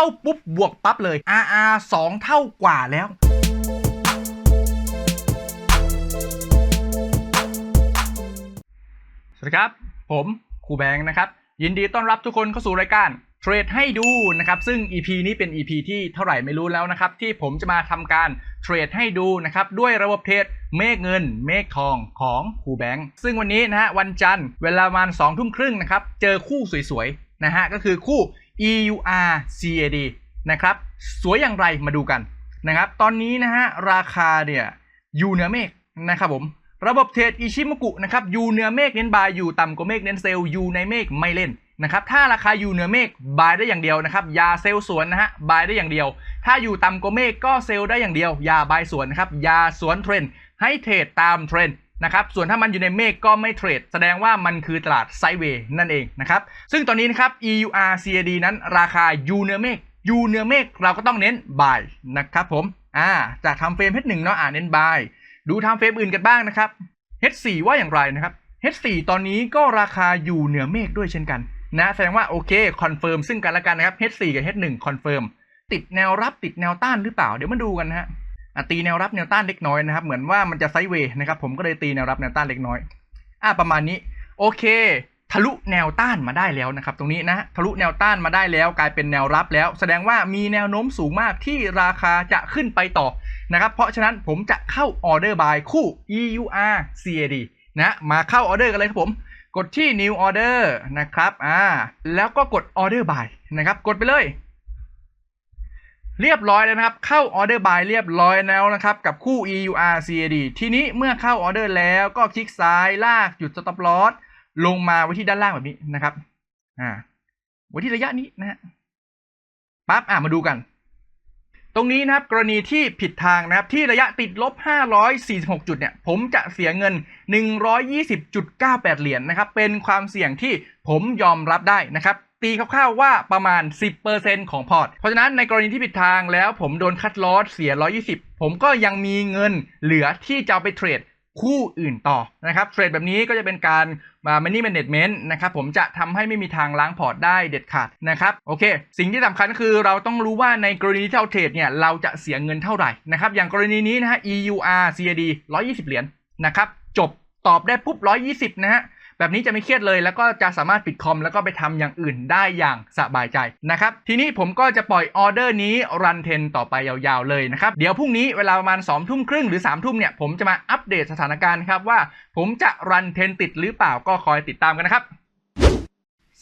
เข้าปุ๊บบวกปั๊บเลย RR 2 เท่ากว่าแล้วสวัสดีครับ ผมครูแบงค์นะครับ ยินดีต้อนรับทุกคนเข้าสู่รายการเทรดให้ดูนะครับ ซึ่ง EP นี้เป็น EP ที่เท่าไหร่ไม่รู้แล้วนะครับ ที่ผมจะมาทำการเทรดให้ดูนะครับ ด้วยระบบเทรดเมฆเงิน เมฆทองของครูแบงค์ซึ่งวันนี้นะฮะวันจันทร์เวลาประมาณ2ทุ่มครึ่งนะครับ เจอคู่สวยๆนะฮะก็คือคู่ EUR CAD นะครับ สวยอย่างไรมาดูกันนะครับ ตอนนี้นะฮะราคาเนี่ยอยู่เหนือเมฆนะครับผมระบบเทรดอิชิมกุนะครับอยู่เหนือเมฆเน้นบายอยู่ต่ำกว่าเมฆเน้นเซลล์อยู่ในเมฆไม่เล่นนะครับถ้าราคาอยู่เหนือเมฆบายได้อย่างเดียวนะครับอย่าเซลล์สวนนะฮะบายได้อย่างเดียว ถ้าอยู่ต่ำกว่าเมฆก็เซลล์ได้อย่างเดียวอย่าบายสวนนะครับอย่าสวนเทรนด์ให้เทรดตามเทรนด์ นะครับ ส่วนถ้ามันอยู่ในเมฆก็ไม่เทรด แสดงว่ามันคือตลาดไซด์เวย์นั่นเองนะครับ ซึ่งตอนนี้นะครับ EUR CAD นั้นราคาอยู่เหนือเมฆอยู่เหนือเมฆเราก็ต้องเน้นบายนะครับผม อ่า จากทำเฟรม H1 เนาะอ่าเน้นบายดูทำเฟรมอื่นกันบ้างนะครับ H4 ว่าอย่างไรนะครับ H4 ตอนนี้ก็ราคาอยู่เหนือเมฆด้วยเช่นกันนะแสดงว่าโอเคคอนเฟิร์มซึ่งกันและกันนะครับ H4 กับ H1 คอนเฟิร์มติดแนวรับติดแนวต้านหรือเปล่า เดี๋ยวมาดูกันนะฮะ ตีแนวรับแนวต้านเล็กน้อยนะครับ เหมือนว่ามันจะไซด์เวย์นะครับ ผมก็เลยตีแนวรับแนวต้านเล็กน้อย อะประมาณนี้ โอเค ทะลุแนวต้านมาได้แล้วนะครับ ตรงนี้นะทะลุแนวต้านมาได้แล้ว กลายเป็นแนวรับแล้ว แสดงว่ามีแนวโน้มสูงมากที่ราคาจะขึ้นไปต่อนะครับ เพราะฉะนั้นผมจะเข้าออเดอร์บายคู่ EUR CAD นะมาเข้าออเดอร์กันเลยครับผมกดที่ new order นะครับ อ่า แล้วก็กด order by นะครับ กดไปเลย เรียบร้อยแล้วนะครับ เข้า order by เรียบร้อยแล้วนะครับ กับคู่ EUR CAD ทีนี้เมื่อเข้าออเดอร์แล้วก็คลิกซ้ายลากจุด stop loss ลงมาไว้ที่ด้านล่างแบบนี้นะครับ อ่าไว้ที่ระยะนี้นะฮะปั๊บอ่ามาดูกัน ตรงนี้นะครับกรณีที่ผิดทางนะครับ ที่ระยะติดลบ 546 จุดเนี่ย ผมจะเสียเงิน 120.98 เหรียญนะครับ เป็นความเสี่ยงที่ผมยอมรับได้นะครับ ตีคร่าวๆว่าประมาณ 10%ของพอร์ต เพราะฉะนั้นในกรณีที่ผิดทางแล้วผมโดนคัดลอสเสีย 120 ผมก็ยังมีเงินเหลือที่จะไปเทรดคู่อื่นต่อนะครับเทรดแบบนี้ก็จะเป็นการมา money management นะครับผมจะทำให้ไม่มีทางล้างพอร์ตได้เด็ดขาดนะครับโอเค สิ่งที่สำคัญคือเราต้องรู้ว่าในกรณีที่เราเทรดเนี่ยเราจะเสียเงินเท่าไหร่นะครับอย่างกรณีนี้นะฮะ EUR CAD 120 เหรียญนะครับจบตอบได้ปุ๊บ 120 นะฮะ แบบนี้จะไม่เครียดเลย แล้วก็จะสามารถปิดคอมแล้วก็ไปทำอย่างอื่นได้อย่างสบายใจนะครับ ทีนี้ผมก็จะปล่อยออเดอร์นี้รันเทนต่อไปยาวๆเลยนะครับ เดี๋ยวพรุ่งนี้เวลาประมาณ2องทุ่มครึ่งหรือ3ามทุ่มเนี่ย ผมจะมาอัปเดตสถานการณ์ครับว่า ผมจะรันเทนติดหรือเปล่าก็คอยติดตามกันนะครับ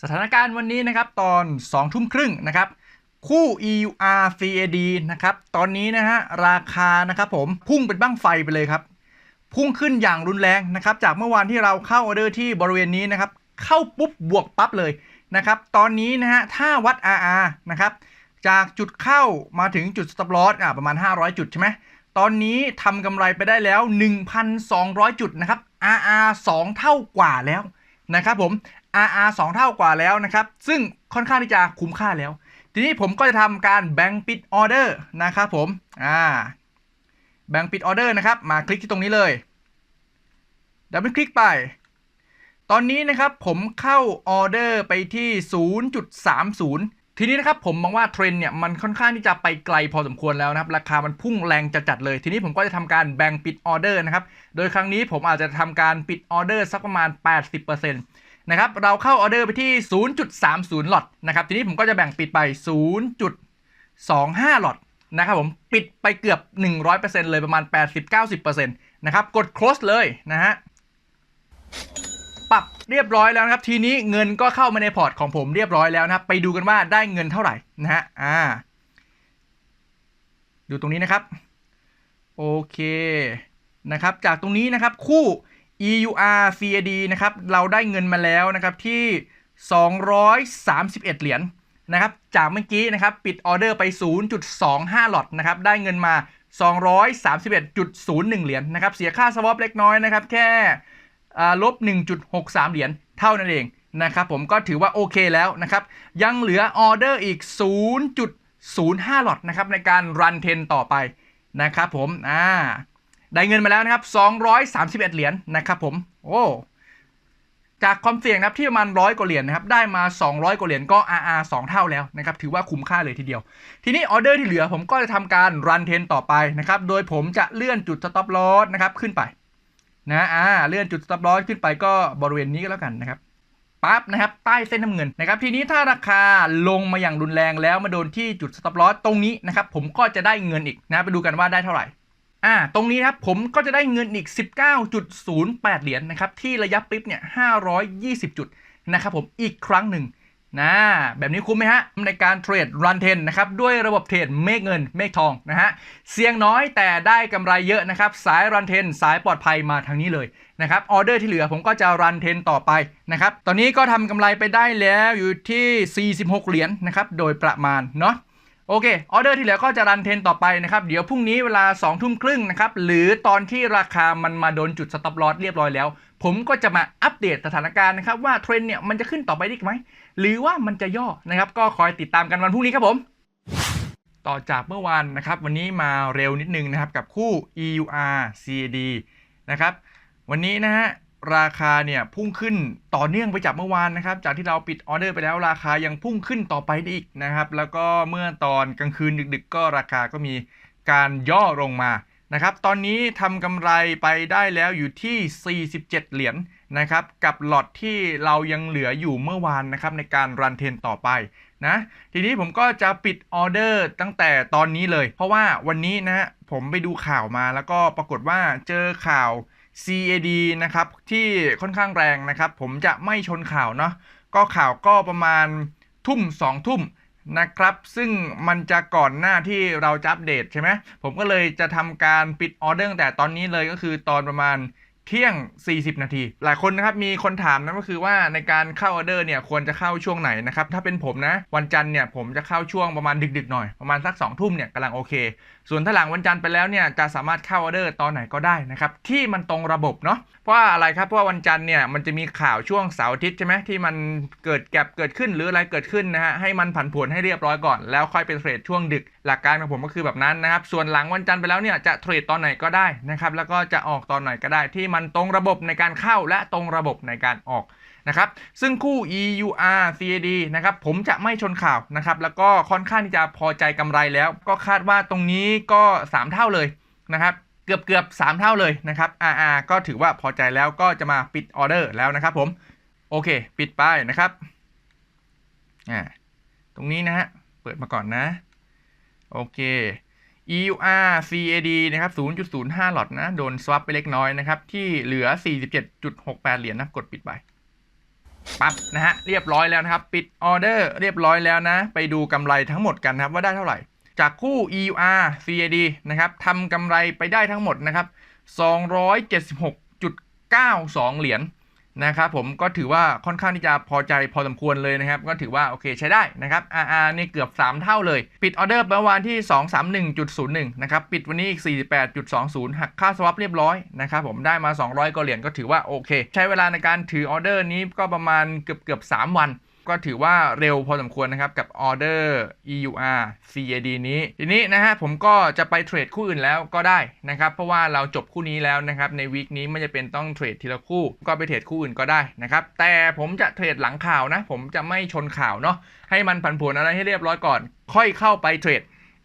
สถานการณ์วันนี้นะครับตอน2องทุ่มครึ่งนะครับคู่ EUR CAD นะครับ ตอนนี้นะฮะ ราคานะครับผมพุ่งเป็นบ้างไฟไปเลยครับ พุ่งขึ้นอย่างรุนแรงนะครับ จากเมื่อวานที่เราเข้าออเดอร์ที่บริเวณนี้นะครับ เข้าปุ๊บบวกปั๊บเลยนะครับ ตอนนี้นะฮะถ้าวัด RR นะครับ จากจุดเข้ามาถึงจุด stop loss อะประมาณ 500 จุดใช่ไหมตอนนี้ทำกำไรไปได้แล้ว 1,200 จุดนะครับ RR 2 เท่ากว่าแล้วนะครับผม RR 2 เท่ากว่าแล้วนะครับ ซึ่งค่อนข้างที่จะคุ้มค่าแล้ว ทีนี้ผมก็จะทำการแบ่งปิดออเดอร์นะครับผม อ่า แบ่งปิดออเดอร์นะครับ มาคลิกที่ตรงนี้เลยดับเบิลคลิกไป ตอนนี้นะครับผมเข้าออเดอร์ไปที่ 0.30 ทีนี้นะครับผมมองว่าเทรนเนี่ยมันค่อนข้างที่จะไปไกลพอสมควรแล้วนะครับ ราคามันพุ่งแรงจะจัดเลย ทีนี้ผมก็จะทำการแบ่งปิดออเดอร์นะครับ โดยครั้งนี้ผมอาจจะทำการปิดออเดอร์สักประมาณ 80%นะครับ เราเข้าออเดอร์ไปที่ 0.30 หลอตนะครับ ทีนี้ผมก็จะแบ่งปิดไป 0.25 หลอต นะครับผมปิดไปเกือบ 100%เลยประมาณ 80-90%นะครับกด close เลยนะฮะปรับเรียบร้อยแล้วนะครับ ทีนี้เงินก็เข้ามาในพอร์ตของผมเรียบร้อยแล้วนะครับ ไปดูกันว่าได้เงินเท่าไหร่นะฮะอ่าดูตรงนี้นะครับ โอเคนะครับ จากตรงนี้นะครับคู่ EUR CAD นะครับ เราได้เงินมาแล้วนะครับที่ 231 เหรียญ นะครับจากเมื่อกี้นะครับปิดออเดอร์ไป 0.25 หลอตนะครับได้เงินมา 231.01 เหรียญนะครับเสียค่าสวอปเล็กน้อยนะครับแค่ลบ 1.63 เหรียญเท่านั้นเองนะครับผมก็ถือว่าโอเคแล้วนะครับยังเหลือออเดอร์อีก 0.05 หลอตนะครับในการรันเทนต่อไปนะครับผมอ่าได้เงินมาแล้วนะครับ 231 เหรียญนะครับผมโอ้ จากความเสี่ยงนะครับที่ประมาณร้อยกว่าเหรียญนะครับได้มา 200 กว่าเหรียญก็ RR 2 เท่าแล้วนะครับถือว่าคุ้มค่าเลยทีเดียว ทีนี้ออเดอร์ที่เหลือผมก็จะทำการรันเทนต่อไปนะครับโดยผมจะเลื่อนจุด stop loss นะครับขึ้นไปนะอ่าเลื่อนจุด stop loss ขึ้นไปก็บริเวณนี้ก็แล้วกันนะครับปั๊บนะครับใต้เส้นน้ำเงินนะครับทีนี้ถ้าราคาลงมาอย่างรุนแรงแล้วมาโดนที่จุด stop loss ตรงนี้นะครับผมก็จะได้เงินอีกนะไปดูกันว่าได้เท่าไหร่ อ่า ตรงนี้นะครับผมก็จะได้เงินอีก 19.08 เหรียญนะครับ ที่ระยะปิ๊บเนี่ย 520 จุดนะครับผมอีกครั้งหนึ่งนะแบบนี้คุ้มไหมฮะ ในการเทรดรันเทนนะครับ ด้วยระบบเทรดเมฆเงินเมฆทองนะฮะ เสี่ยงน้อยแต่ได้กำไรเยอะนะครับ สายรันเทน สายปลอดภัยมาทางนี้เลยนะครับ ออเดอร์ที่เหลือผมก็จะรันเทนต่อไปนะครับ ตอนนี้ก็ทำกำไรไปได้แล้วอยู่ที่ 46 เหรียญนะครับ โดยประมาณเนาะ โอเค ออเดอร์ที่เหลือก็จะรันเทนต่อไปนะครับ เดี๋ยวพรุ่งนี้เวลา2ทุ่มครึ่งนะครับ หรือตอนที่ราคามันมาโดนจุดสต็อปลอสเรียบร้อยแล้ว ผมก็จะมาอัปเดตสถานการณ์นะครับว่าเทรนเนี่ยมันจะขึ้นต่อไปได้ไหม หรือว่ามันจะย่อนะครับ ก็คอยติดตามกันวันพรุ่งนี้ครับผม ต่อจากเมื่อวานนะครับ วันนี้มาเร็วนิดนึงนะครับกับคู่ EUR CAD นะครับ วันนี้นะฮะ ราคาเนี่ยพุ่งขึ้นต่อเนื่องไปจากเมื่อวานนะครับ จากที่เราปิดออเดอร์ไปแล้วราคายังพุ่งขึ้นต่อไปได้อีกนะครับ แล้วก็เมื่อตอนกลางคืนดึก ๆ ก็ราคาก็มีการย่อลงมานะครับ ตอนนี้ทำกำไรไปได้แล้วอยู่ที่ 47 เหรียญนะครับ กับหลอดที่เรายังเหลืออยู่เมื่อวานนะครับในการรันเทนต่อไปนะ ทีนี้ผมก็จะปิดออเดอร์ตั้งแต่ตอนนี้เลย เพราะว่าวันนี้นะฮะผมไปดูข่าวมาแล้วก็ปรากฏว่าเจอข่าว CAD นะครับที่ค่อนข้างแรงนะครับ ผมจะไม่ชนข่าวเนาะก็ข่าวก็ประมาณทุ่ม 2 ทุ่มนะครับ ซึ่งมันจะก่อนหน้าที่เราจะอัปเดตใช่ไหมผมก็เลยจะทำการปิดออเดอร์แต่ตอนนี้เลยก็คือตอนประมาณ เที่ยง 40 นาที หลายคนนะครับมีคนถามนะก็คือว่าในการเข้าออเดอร์เนี่ยควรจะเข้าช่วงไหนนะครับถ้าเป็นผมนะวันจันทร์เนี่ยผมจะเข้าช่วงประมาณดึกๆหน่อยประมาณสัก2ทุ่มเนี่ยกำลังโอเค ส่วนถ้าหลังวันจันทร์ไปแล้วเนี่ยจะสามารถเข้าออเดอร์ตอนไหนก็ได้นะครับที่มันตรงระบบเนาะเพราะว่าอะไรครับเพราะว่าวันจันทร์เนี่ยมันจะมีข่าวช่วงเสาร์อาทิตย์ใช่ไหมที่มันเกิดแกลบเกิดขึ้นหรืออะไรเกิดขึ้นนะฮะให้มันผันผวนให้เรียบร้อยก่อนแล้วค่อยเป็นเทรดช่วงดึก หลักการของผมก็คือแบบนั้นนะครับ ส่วนหลังวันจันทร์ไปแล้วเนี่ยจะเทรดตอนไหนก็ได้นะครับ แล้วก็จะออกตอนไหนก็ได้ ที่มันตรงระบบในการเข้าและตรงระบบในการออกนะครับ ซึ่งคู่ EUR CAD นะครับผมจะไม่ชนข่าวนะครับ แล้วก็ค่อนข้างที่จะพอใจกำไรแล้ว ก็คาดว่าตรงนี้ก็ 3 เท่าเลยนะครับเกือบเกือบ3เท่าเลยนะครับ RR ก็ถือว่าพอใจแล้วก็จะมาปิดออเดอร์แล้วนะครับผม โอเค ปิดไปนะครับ อ่า ตรงนี้นะฮะ เปิดมาก่อนนะ โอเค EUR CAD นะครับ 0.05 หลอดนะ โดนสวัปไปเล็กน้อยนะครับ ที่เหลือ 47.68 เหรียญนะกดปิดไปปั๊บนะฮะ เรียบร้อยแล้วนะครับ ปิดออเดอร์เรียบร้อยแล้วนะ ไปดูกำไรทั้งหมดกันนะครับว่าได้เท่าไหร่ จากคู่ EUR CAD นะครับทำกำไรไปได้ทั้งหมดนะครับ 276.92 เหรียญ นะครับผมก็ถือว่าค่อนข้างที่จะพอใจพอสมควรเลยนะครับ ก็ถือว่าโอเคใช้ได้นะครับ RR นี่เกือบ 3 เท่าเลย ปิดออเดอร์เมื่อวานที่ 231.01 นะครับ ปิดวันนี้อีก 48.20 หักค่าสวอปเรียบร้อยนะครับผมได้มา 200กว่าเหรียญก็ถือว่าโอเค ใช้เวลาในการถือออเดอร์นี้ก็ประมาณเกือบเกือบ3วัน ก็ถือว่าเร็วพอสมควรนะครับ กับออเดอร์ EUR CAD นี้ ทีนี้นะฮะผมก็จะไปเทรดคู่อื่นแล้วก็ได้นะครับ เพราะว่าเราจบคู่นี้แล้วนะครับ ในวีคนี้ไม่จะเป็นต้องเทรดทีละคู่ ก็ไปเทรดคู่อื่นก็ได้นะครับ แต่ผมจะเทรดหลังข่าวนะ ผมจะไม่ชนข่าวเนาะให้มันผันผวนอะไรให้เรียบร้อยก่อน ค่อยเข้าไปเทรด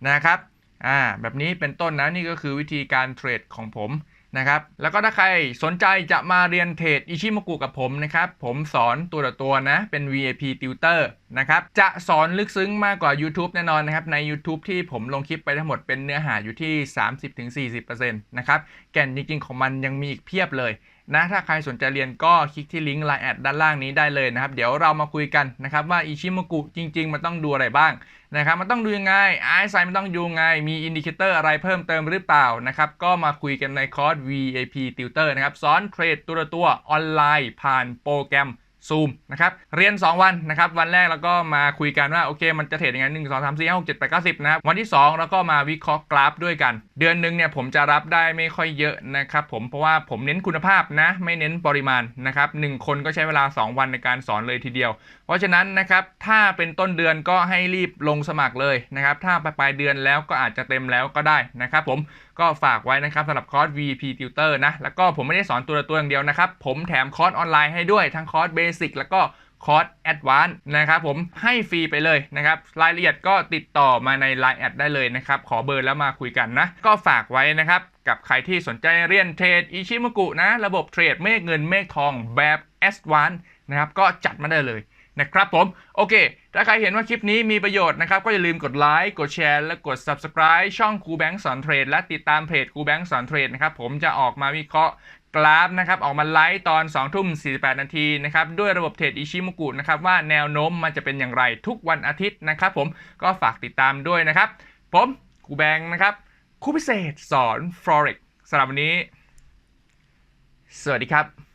นะครับอ่าแบบนี้เป็นต้นนะนี่ก็คือวิธีการเทรดของผม นะครับแล้วก็ถ้าใครสนใจจะมาเรียนเทรดอิชิโมกุกับผมนะครับ ผมสอนตัวต่อตัวนะ เป็น VIP Tutor นะครับ จะสอนลึกซึ้งมากกว่า YouTube แน่นอนนะครับ ใน YouTube ที่ผมลงคลิปไปทั้งหมดเป็นเนื้อหาอยู่ที่ 30-40%นะครับ แก่นจริงๆของมันยังมีอีกเพียบเลย นะถ้าใครสนใจเรียนก็คลิกที่ลิงก์ไลน์แอดด้านล่างนี้ได้เลยนะครับ เดี๋ยวเรามาคุยกันนะครับว่าอิชิโมกุจริง ๆ มันต้องดูอะไรบ้างนะครับ มันต้องดูยังไงไอซ์ไซมันต้องดูยังไง มีอินดิเคเตอร์อะไรเพิ่มเติมหรือเปล่านะครับ ก็มาคุยกันในคอร์ส VAP Tutor นะครับ สอนเทรดตัวตัวออนไลน์ผ่านโปรแกรม ซูมนะครับเรียน 2 วันนะครับวันแรกเราก็มาคุยกันว่าโอเค มันจะเทรดยังไงหนึ่งสองสามสี่ห้าหกเจ็ดแปดเก้าสิบนะครับวันที่2เราก็มาวิเคราะห์กราฟด้วยกัน เดือนหนึ่งเนี่ยผมจะรับได้ไม่ค่อยเยอะนะครับผมเพราะว่าผมเน้นคุณภาพนะ ไม่เน้นปริมาณนะครับหนึ่งคนก็ใช้เวลา 2 วันในการสอนเลยทีเดียว เพราะฉะนั้นนะครับถ้าเป็นต้นเดือนก็ให้รีบลงสมัครเลยนะครับถ้าไปปลายเดือนแล้วก็อาจจะเต็มแล้วก็ได้นะครับผม ก็ฝากไว้นะครับสำหรับคอร์ส VP Tutor นะ แล้วก็ผมไม่ได้สอนตัวละตัวอย่างเดียวนะครับ ผมแถมคอร์สออนไลน์ให้ด้วย ทั้งคอร์สเบสิกแล้วก็คอร์สแอดวานซ์นะครับผมให้ฟรีไปเลยนะครับ รายละเอียดก็ติดต่อมาใน Line แอดได้เลยนะครับ ขอเบอร์แล้วมาคุยกันนะ ก็ฝากไว้นะครับ กับใครที่สนใจเรียนเทรดอิชิมกุนะ ระบบเทรดเมฆเงินเมฆทองแบบแอดวานซ์นะครับ ก็จัดมาได้เลย นะครับผม โอเค ถ้าใครเห็นว่าคลิปนี้มีประโยชน์นะครับ ก็อย่าลืมกดไลค์กดแชร์และกด Subscribe ช่องครูแบงค์สอนเทรดและติดตามเพจครูแบงค์สอนเทรดนะครับผมจะออกมาวิเคราะห์กราฟนะครับออกมาไลฟ์ตอน 2 ทุ่ม 48 นาทีนะครับด้วยระบบเทรดอิชิมุกุนะครับว่าแนวโน้มมันจะเป็นอย่างไรทุกวันอาทิตย์นะครับผมก็ฝากติดตามด้วยนะครับ ผมครูแบงค์นะครับครูพิเศษสอน Forex สำหรับวันนี้ สวัสดีครับ